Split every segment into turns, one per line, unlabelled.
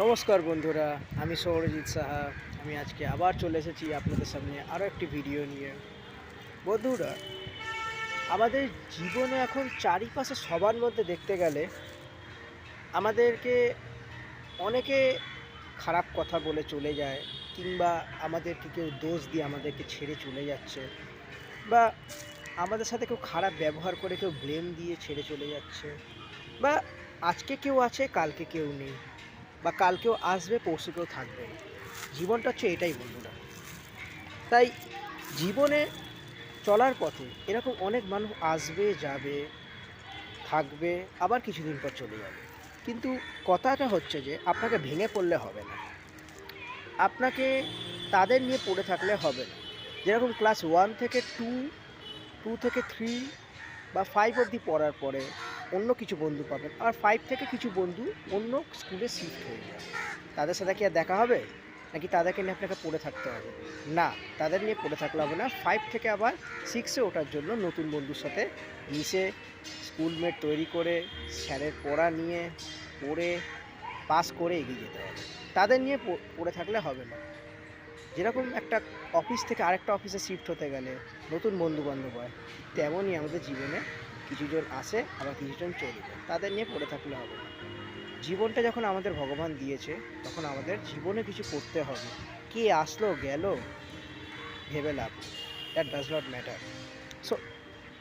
নমস্কার বন্ধুরা, আমি সৌরজিৎ সাহা। আমি আজকে আবার চলে এসেছি আপনাদের সামনে আরও একটি ভিডিও নিয়ে। বন্ধুরা, আমাদের জীবনে এখন চারিপাশে সবার মধ্যে দেখতে গেলে আমাদেরকে অনেকে খারাপ কথা বলে চলে যায়, কিংবা আমাদেরকে কেউ দোষ দিয়ে আমাদেরকে ছেড়ে চলে যাচ্ছে, বা আমাদের সাথে কেউ খারাপ ব্যবহার করে কেউ ব্লেম দিয়ে ছেড়ে চলে যাচ্ছে, বা আজকে কেউ আছে, কালকে কেউ নেই। বা কালকেও আসবে পরশু কেউ থাকবে। জীবনটা হচ্ছে এটাই বন্ধুরা। তাই জীবনে চলার পথে এরকম অনেক মানুষ আসবে, যাবে, থাকবে, আবার কিছুদিন পর চলে যাবে। কিন্তু কথাটা হচ্ছে যে, আপনাকে ভেঙে পড়লে হবে না। আপনাকে তাদের নিয়ে পড়ে থাকলে হবে না। যেরকম ক্লাস ওয়ান থেকে টু টু থেকে থ্রি বা ফাইভ অবধি পড়ার পরে অন্য কিছু বন্ধু পাবেন। আর ফাইভ থেকে কিছু বন্ধু অন্য স্কুলে শিফট হয়ে যাবে। তাদের সাথে কি আর দেখা হবে? নাকি তাদেরকে নিয়ে আপনাকে পড়ে থাকতে হবে? না, তাদের নিয়ে পড়ে থাকলে হবে না। ফাইভ থেকে আবার সিক্সে ওঠার জন্য নতুন বন্ধুর সাথে মিশে স্কুলমেট তৈরি করে, স্যারের পড়া নিয়ে পড়ে পাস করে এগিয়ে যেতে হবে। তাদের নিয়ে পড়ে থাকলে হবে না। যেরকম একটা অফিস থেকে আরেকটা অফিসে শিফট হতে গেলে নতুন বন্ধু বান্ধব হয়, তেমনই আমাদের জীবনে কিছুজন আসে আবার কিছুজন চলে যায় তাদের নিয়ে পড়ে থাকলে হবে না। জীবনটা যখন আমাদের ভগবান দিয়েছে, তখন আমাদের জীবনে কিছু করতে হবে। কে আসলো, গেল, ভেবে লাভ that does not matter so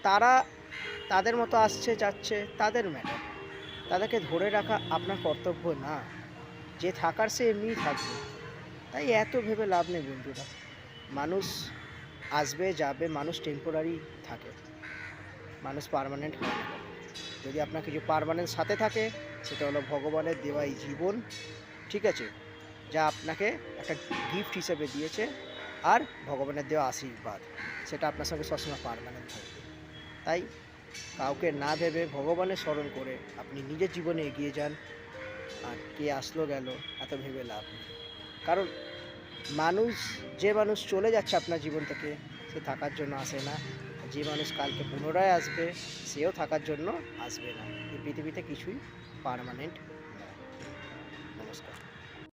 তারা তাদের মতো আসছে, যাচ্ছে, তাদের ম্যাটার তাদেরকে ধরে রাখা আপনার কর্তব্য না। যে থাকার সে এমনিই থাকবে। তাই এত ভেবে লাভ নেই বন্ধুরা। মানুষ আসবে, যাবে, মানুষ টেম্পোরারি থাকে। মানুষ পারমানেন্ট হয় না যদি আপনার কিছু পারমানেন্ট সাথে থাকে, সেটা হলো ভগবানের দেওয়া এই জীবন, ঠিক আছে? যা আপনাকে একটা গিফট হিসেবে দিয়েছে, আর ভগবানের দেওয়া আশীর্বাদ, সেটা আপনার সঙ্গে সবসময় পারমানেন্ট থাকবে। তাই কাউকে না ভেবে ভগবানের স্মরণ করে আপনি নিজের জীবনে এগিয়ে যান, আর কে আসলো গেল, এত ভেবে লাভ নেই। কারণ মানুষ, যে মানুষ চলে যাচ্ছে আপনার জীবন থেকে, সে থাকার জন্য আসে না। যে মানুষ কালকে পুনরায় আসবে সেও থাকার জন্য আসবে না। এই পৃথিবীতে কিছুই পার্মানেন্ট